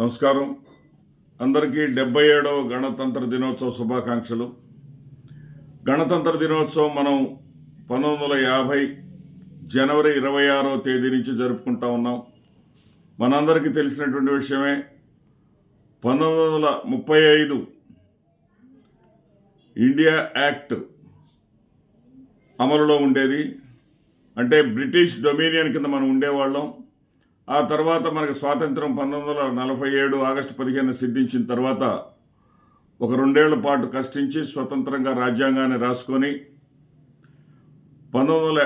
నమస్కారం. అందరికీ డెబ్బై ఏడవ గణతంత్ర దినోత్సవ శుభాకాంక్షలు. గణతంత్ర దినోత్సవం మనం పంతొమ్మిది వందల యాభై జనవరి ఇరవై ఆరో తేదీ నుంచి జరుపుకుంటా ఉన్నాం. మనందరికీ తెలిసినటువంటి విషయమే పంతొమ్మిది వందల ముప్పై ఐదు ఇండియా యాక్ట్ అమలులో ఉండేది. అంటే బ్రిటిష్ డొమినియన్ కింద మనం ఉండేవాళ్ళం. ఆ తర్వాత మనకు స్వాతంత్రం పంతొమ్మిది వందల నలభై ఏడు ఆగస్టు పదిహేను సిద్ధించిన తర్వాత ఒక రెండేళ్ళ పాటు కష్టించి స్వతంత్రంగా రాజ్యాంగాన్ని రాసుకొని పంతొమ్మిది వందల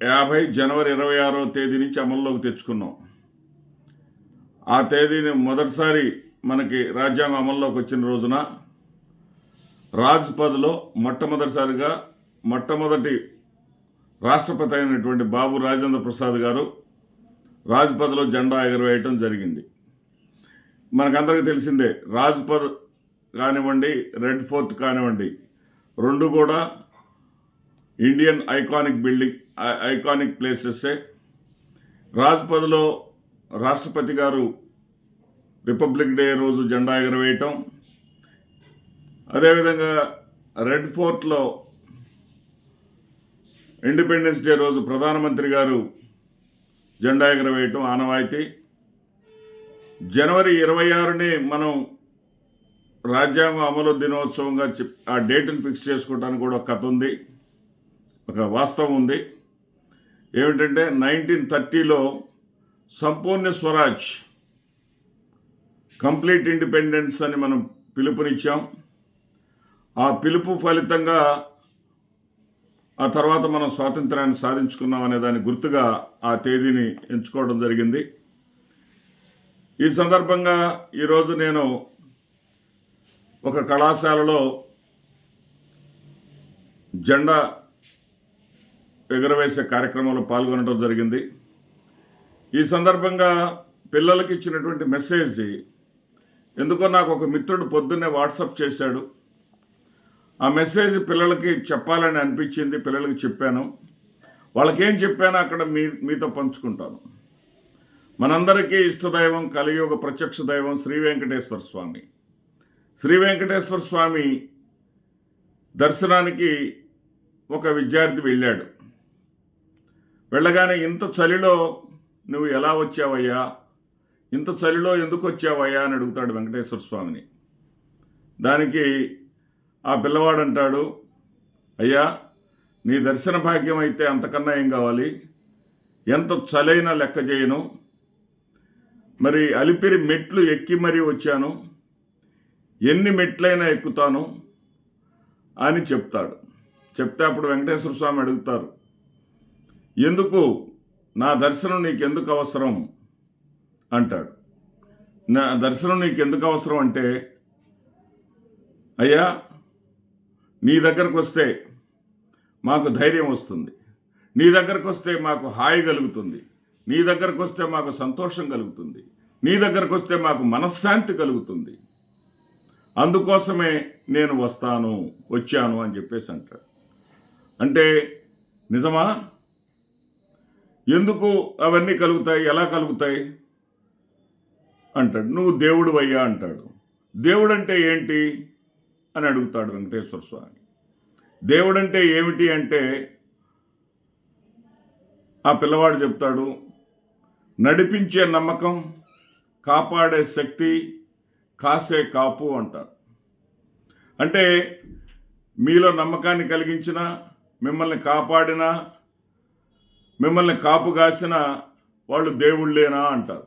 యాభై జనవరి ఇరవై ఆరో తేదీ నుంచి అమల్లోకి తెచ్చుకున్నాం. ఆ తేదీని మొదటిసారి మనకి రాజ్యాంగం అమల్లోకి వచ్చిన రోజున రాజ్పథ్లో మొట్టమొదటిసారిగా మొట్టమొదటి రాష్ట్రపతి అయినటువంటి బాబు రాజేంద్ర ప్రసాద్ గారు రాజ్పథ్లో జెండా ఎగరవేయటం జరిగింది. మనకందరికీ తెలిసిందే రాజ్పథ్ కానివ్వండి రెడ్ ఫోర్ట్ కానివ్వండి రెండు కూడా ఇండియన్ ఐకానిక్ బిల్డింగ్ ఐ- ఐకానిక్ ప్లేసెస్సే రాజ్పథ్లో రాష్ట్రపతి గారు రిపబ్లిక్ డే రోజు జెండా ఎగరవేయటం. అదేవిధంగా రెడ్ ఫోర్ట్లో ఇండిపెండెన్స్ డే రోజు ప్రధానమంత్రి గారు జెండా ఎగరవేయటం ఆనవాయితీ. జనవరి ఇరవై ఆరుని మనం రాజ్యాంగం అమలు దినోత్సవంగా చెప్ ఆ డేట్ని ఫిక్స్ చేసుకోవడానికి కూడా ఒక కథ ఉంది. ఒక వాస్తవం ఉంది. ఏమిటంటే నైన్టీన్ థర్టీలో సంపూర్ణ స్వరాజ్ కంప్లీట్ ఇండిపెండెన్స్ అని మనం పిలుపునిచ్చాం. ఆ పిలుపు ఫలితంగా ఆ తర్వాత మనం స్వాతంత్రాన్ని సాధించుకున్నాం అనే దాని గుర్తుగా ఆ తేదీని ఎంచుకోవడం జరిగింది. ఈ సందర్భంగా ఈరోజు నేను ఒక కళాశాలలో జెండా ఎగురవేసే కార్యక్రమంలో పాల్గొనడం జరిగింది. ఈ సందర్భంగా పిల్లలకి ఇచ్చినటువంటి మెసేజ్ ఎందుకో నాకు ఒక మిత్రుడు పొద్దున్నే వాట్సప్ చేశాడు. ఆ మెసేజ్ పిల్లలకి చెప్పాలని అనిపించింది పిల్లలకి చెప్పాను. వాళ్ళకేం చెప్పానో అక్కడ మీ మీతో పంచుకుంటాను. మనందరికీ ఇష్టదైవం కలియుగ ప్రత్యక్ష దైవం శ్రీ వెంకటేశ్వర స్వామి. శ్రీ వెంకటేశ్వర స్వామి దర్శనానికి ఒక విద్యార్థి వెళ్ళాడు. వెళ్ళగానే ఇంత చలిలో నువ్వు ఎలా వచ్చావయ్యా? ఇంత చలిలో ఎందుకు వచ్చావయ్యా అని అడుగుతాడు వెంకటేశ్వర స్వామిని. దానికి ఆ పిల్లవాడు అంటాడు అయ్యా నీ దర్శన భాగ్యం అయితే అంతకన్నా ఏం కావాలి? ఎంత చలైన లెక్క చేయను? మరి అలిపిరి మెట్లు ఎక్కి మరీ వచ్చాను. ఎన్ని మెట్లైనా ఎక్కుతాను అని చెప్తాడు. చెప్తే అప్పుడు వెంకటేశ్వర స్వామి అడుగుతారు ఎందుకు? నా దర్శనం నీకెందుకు అవసరం? అంటాడు. నా దర్శనం నీకెందుకు అవసరం అంటే అయ్యా నీ దగ్గరకు వస్తే మాకు ధైర్యం వస్తుంది. నీ దగ్గరకు వస్తే మాకు హాయి కలుగుతుంది. నీ దగ్గరకు వస్తే మాకు సంతోషం కలుగుతుంది. నీ దగ్గరకు వస్తే మాకు మనశ్శాంతి కలుగుతుంది. అందుకోసమే నేను వస్తాను వచ్చాను అని చెప్పేసి అంటాడు. అంటే నిజమా? ఎందుకు అవన్నీ కలుగుతాయి? ఎలా కలుగుతాయి? అంటాడు. నువ్వు దేవుడు అయ్యా అంటాడు. దేవుడు అంటే ఏంటి? అని అడుగుతాడు వెంకటేశ్వర స్వామి. దేవుడంటే ఏమిటి అంటే ఆ పిల్లవాడు చెప్తాడు నడిపించే నమ్మకం కాపాడే శక్తి కాసే కాపు అంటారు. అంటే మీలో నమ్మకాన్ని కలిగించిన మిమ్మల్ని కాపాడిన మిమ్మల్ని కాపు కాసిన వాళ్ళు దేవుళ్ళేనా అంటారు.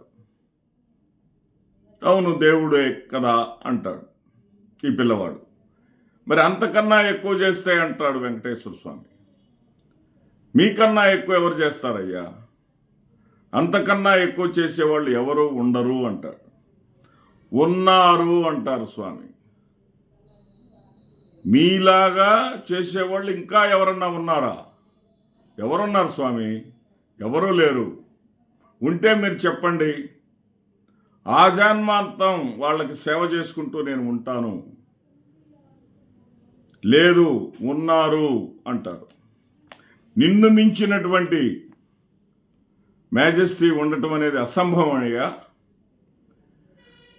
అవును దేవుడే కదా అంటాడు ఈ పిల్లవాడు. మరి అంతకన్నా ఎక్కువ చేస్తే అంటాడు వెంకటేశ్వర స్వామి. మీకన్నా ఎక్కువ ఎవరు చేస్తారయ్యా? అంతకన్నా ఎక్కువ చేసేవాళ్ళు ఎవరు ఉండరు అంటారు ఉన్నారు అంటారు స్వామి. మీలాగా చేసేవాళ్ళు ఇంకా ఎవరన్నా ఉన్నారా? ఎవరున్నారు స్వామి? ఎవరూ లేరు. ఉంటే మీరు చెప్పండి. ఆజాన్మాంతం వాళ్ళకి సేవ చేసుకుంటూ నేను ఉంటాను. లేదు ఉన్నారు అంటారు. నిన్ను మించినటువంటి మ్యాజెస్టీ ఉండటం అనేది అసంభవం అయ్యా.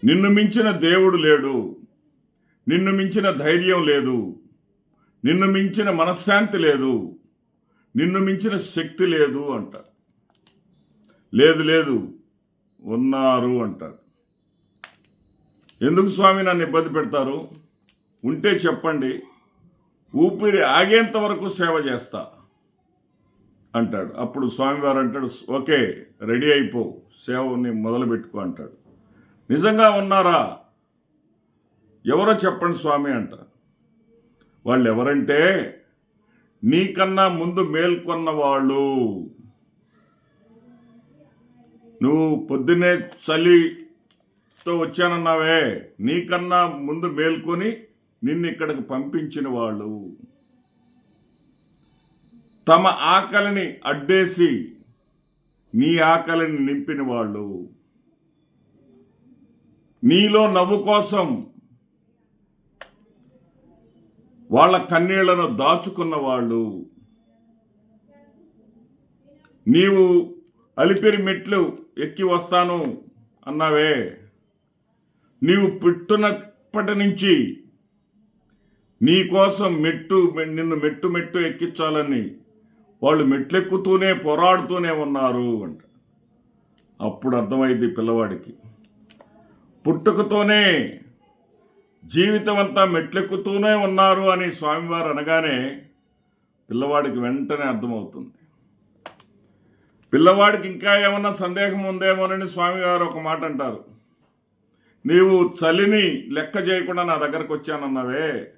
నిన్ను మించిన దేవుడు లేడు. నిన్ను మించిన ధైర్యం లేదు. నిన్ను మించిన మనశ్శాంతి లేదు. నిన్ను మించిన శక్తి లేదు అంటారు. లేదు లేదు ఉన్నారు అంటారు. ఎందుకు స్వామి నన్ను ఇబ్బంది పెడతారు? ఉంటే చెప్పండి. ఊపిరి ఆగేంత వరకు సేవ చేస్తా అంటాడు. అప్పుడు స్వామివారు అంటాడు ఓకే రెడీ అయిపో సేవని మొదలు పెట్టుకో అంటాడు. నిజంగా ఉన్నారా? ఎవరో చెప్పండి స్వామి అంటారు వాళ్ళు ఎవరంటే నీకన్నా ముందు మేల్కొన్న వాళ్ళు నువ్వు పొద్దున్నే చలితో వచ్చానన్నావే నీకన్నా ముందు మేల్కొని నిన్ను ఇక్కడికి పంపించిన వాళ్ళు తమ ఆకలిని అడ్డేసి నీ ఆకలిని నింపిన వాళ్ళు నీలో నవ్వు కోసం వాళ్ళ కన్నీళ్ళను దాచుకున్న వాళ్ళు నీవు అలిపిరి మెట్లు ఎక్కి వస్తాను అన్నావే. నీవు పుట్టినప్పటి నుంచి నీ కోసం మెట్టు నిన్ను మెట్టు మెట్టు ఎక్కించాలని వాళ్ళు మెట్లెక్కుతూనే పోరాడుతూనే ఉన్నారు అంట. అప్పుడు అర్థమైంది పిల్లవాడికి. పుట్టుకతోనే జీవితం అంతా మెట్లెక్కుతూనే ఉన్నారు అని స్వామివారు అనగానే పిల్లవాడికి వెంటనే అర్థమవుతుంది. పిల్లవాడికి ఇంకా ఏమన్నా సందేహం ఉందేమోనని స్వామివారు ఒక మాట అంటారు. నీవు చలిని లెక్క చేయకుండా నా దగ్గరకు వచ్చానన్నావే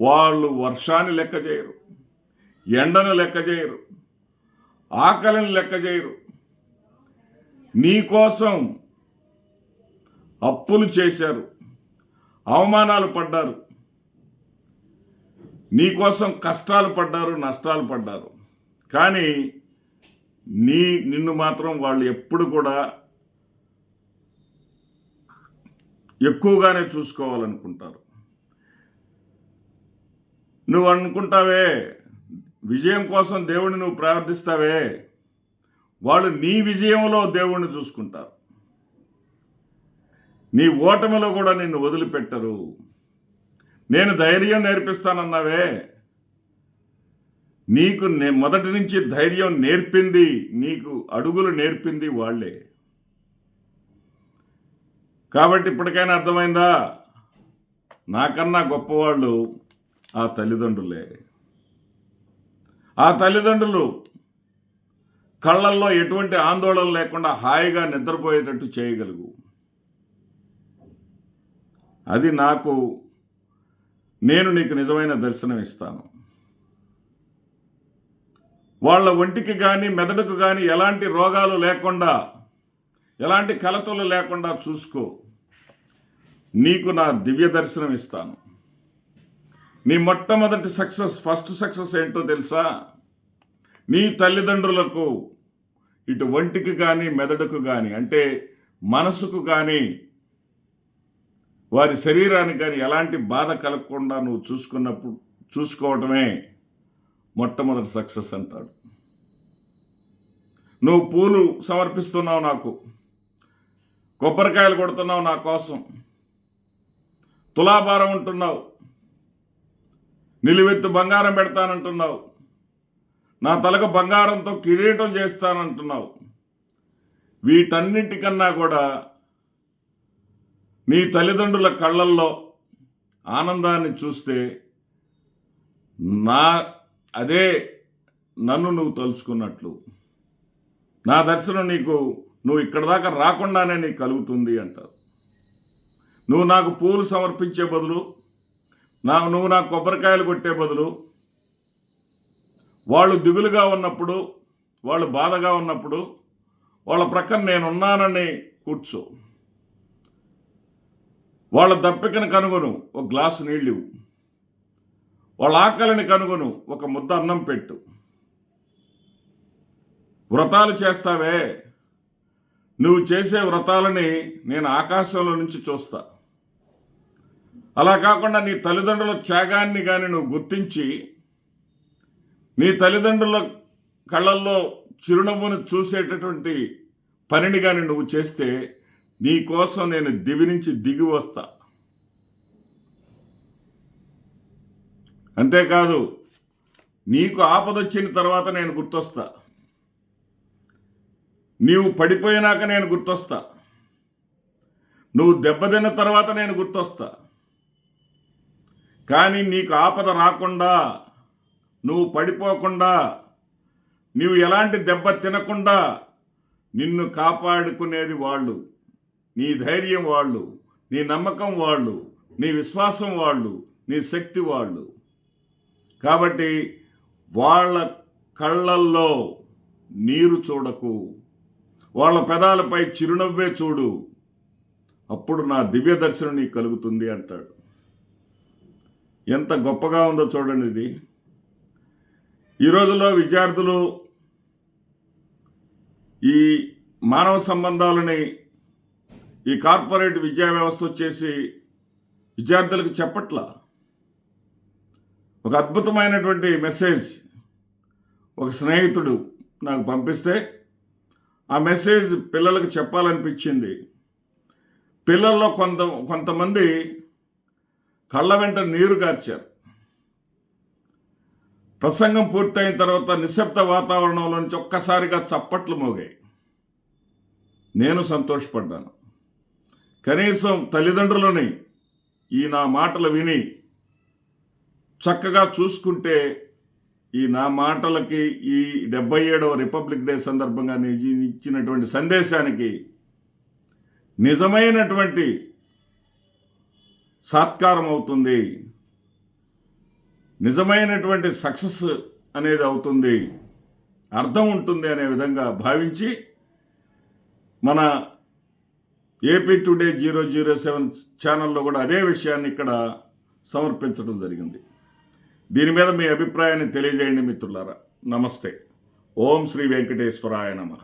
వాళ్ళు వర్షాన్ని లెక్క చేయరు ఎండను లెక్క చేయరు ఆకలిని లెక్క చేయరు. నీ కోసం అప్పులు చేశారు అవమానాలు పడ్డారు. నీకోసం కష్టాలు పడ్డారు నష్టాలు పడ్డారు. కానీ నీ నిన్ను మాత్రం వాళ్ళు ఎప్పుడు కూడా ఎక్కువగానే చూసుకోవాలనుకుంటారు. నువ్వు అనుకుంటావే విజయం కోసం దేవుడిని నువ్వు ప్రార్థిస్తావే. వాళ్ళు నీ విజయంలో దేవుణ్ణి చూసుకుంటారు. నీ ఓటమిలో కూడా నిన్ను వదిలిపెట్టరు. నేను ధైర్యం నేర్పిస్తానన్నావే. నీకు నే మొదటి నుంచి ధైర్యం నేర్పింది నీకు అడుగులు నేర్పింది వాళ్ళే. కాబట్టి ఇప్పటికైనా అర్థమైందా? నాకన్నా గొప్పవాళ్ళు ఆ తల్లిదండ్రులే. ఆ తల్లిదండ్రులు కళ్ళల్లో ఎటువంటి ఆందోళన లేకుండా హాయిగా నిద్రపోయేటట్టు చేయగలుగు. అది నాకు నేను నీకు నిజమైన దర్శనం ఇస్తాను. వాళ్ళ ఒంటికి కానీ మెదడుకు కానీ ఎలాంటి రోగాలు లేకుండా ఎలాంటి కలతలు లేకుండా చూసుకో. నీకు నా దివ్య దర్శనం ఇస్తాను. నీ మొట్టమొదటి సక్సెస్ ఫస్ట్ సక్సెస్ ఏంటో తెలుసా? నీ తల్లిదండ్రులకు ఇటు ఒంటికి కానీ మెదడుకు కానీ అంటే మనసుకు కానీ వారి శరీరానికి కానీ ఎలాంటి బాధ కలగకుండా నువ్వు చూసుకున్నప్పుడు చూసుకోవటమే మొట్టమొదటి సక్సెస్ అంటాడు. నువ్వు పూలు సమర్పిస్తున్నావు నాకు. కొబ్బరికాయలు కొడుతున్నావు నా కోసం. తులాభారం ఉంటున్నావు. నిలువెత్తు బంగారం పెడతానంటున్నావు. నా తలకు బంగారంతో కిరీటం చేస్తానంటున్నావు. వీటన్నిటికన్నా కూడా నీ తల్లిదండ్రుల కళ్ళల్లో ఆనందాన్ని చూస్తే నా అదే నన్ను నువ్వు తలుచుకున్నట్లు. నా దర్శనం నీకు నువ్వు ఇక్కడ దాకా రాకుండానే నీకు కలుగుతుంది అంటారు. నువ్వు నాకు పూలు సమర్పించే బదులు నా నువ్వు నాకు కొబ్బరికాయలు కొట్టే బదులు వాళ్ళు దిగులుగా ఉన్నప్పుడు వాళ్ళు బాధగా ఉన్నప్పుడు వాళ్ళ ప్రక్కన నేనున్నానని కూర్చో. వాళ్ళ దప్పికను కనుగొను ఒక గ్లాసు నీళ్ళు వాళ్ళ ఆకలిని కనుగొను ఒక ముద్ద అన్నం పెట్టు. వ్రతాలు చేస్తావే. నువ్వు చేసే వ్రతాలని నేను ఆకాశంలో నుంచి చూస్తా. అలా కాకుండా నీ తల్లిదండ్రుల త్యాగాన్ని కానీ నువ్వు గుర్తించి నీ తల్లిదండ్రుల కళ్ళల్లో చిరునవ్వును చూసేటటువంటి పనిని కానీ నువ్వు చేస్తే నీ కోసం నేను దివి నుంచి దిగి వస్తా. అంతేకాదు నీకు ఆపదొచ్చిన తర్వాత నేను గుర్తొస్తా. నీవు పడిపోయినాక నేను గుర్తొస్తా. నువ్వు దెబ్బతిన్న తర్వాత నేను గుర్తొస్తా. కానీ నీకు ఆపద రాకుండా నువ్వు పడిపోకుండా నీవు ఎలాంటి దెబ్బ తినకుండా నిన్ను కాపాడుకునేది వాళ్ళు. నీ ధైర్యం వాళ్ళు నీ నమ్మకం వాళ్ళు నీ విశ్వాసం వాళ్ళు నీ శక్తి వాళ్ళు. కాబట్టి వాళ్ళ కళ్ళల్లో నీరు చూడకు. వాళ్ళ పెదాలపై చిరునవ్వే చూడు. అప్పుడు నా దివ్య దర్శనం నీకు కలుగుతుంది అంటాడు. ఎంత గొప్పగా ఉందో చూడండి ఇది. ఈ రోజుల్లో విద్యార్థులు ఈ మానవ సంబంధాలని ఈ కార్పొరేట్ విద్యా వ్యవస్థ వచ్చేసి విద్యార్థులకు చెప్పట్ల. ఒక అద్భుతమైనటువంటి మెసేజ్ ఒక స్నేహితుడు నాకు పంపిస్తే ఆ మెసేజ్ పిల్లలకు చెప్పాలనిపించింది. పిల్లల్లో కొంత కొంతమంది కళ్ళ వెంట నీరు గార్చారు ప్రసంగం పూర్తయిన తర్వాత నిశ్శబ్ద వాతావరణంలో నుంచి ఒక్కసారిగా చప్పట్లు మోగాయి. నేను సంతోషపడ్డాను. కనీసం తల్లిదండ్రులని ఈ నా మాటలు విని చక్కగా చూసుకుంటే ఈ నా మాటలకి ఈ డెబ్బై ఏడవ రిపబ్లిక్ డే సందర్భంగా నిజ ఇచ్చినటువంటి సందేశానికి నిజమైనటువంటి సాత్కారం అవుతుంది నిజమైనటువంటి సక్సెస్ అనేది అవుతుంది. అర్థం ఉంటుంది అనే విధంగా భావించి మన AP today zero zero seven ఛానల్లో కూడా అదే విషయాన్ని ఇక్కడ సమర్పించడం జరిగింది. దీని మీద మీ అభిప్రాయాన్ని తెలియజేయండి మిత్రులారా. నమస్తే. ఓం శ్రీ వెంకటేశ్వరాయ నమః.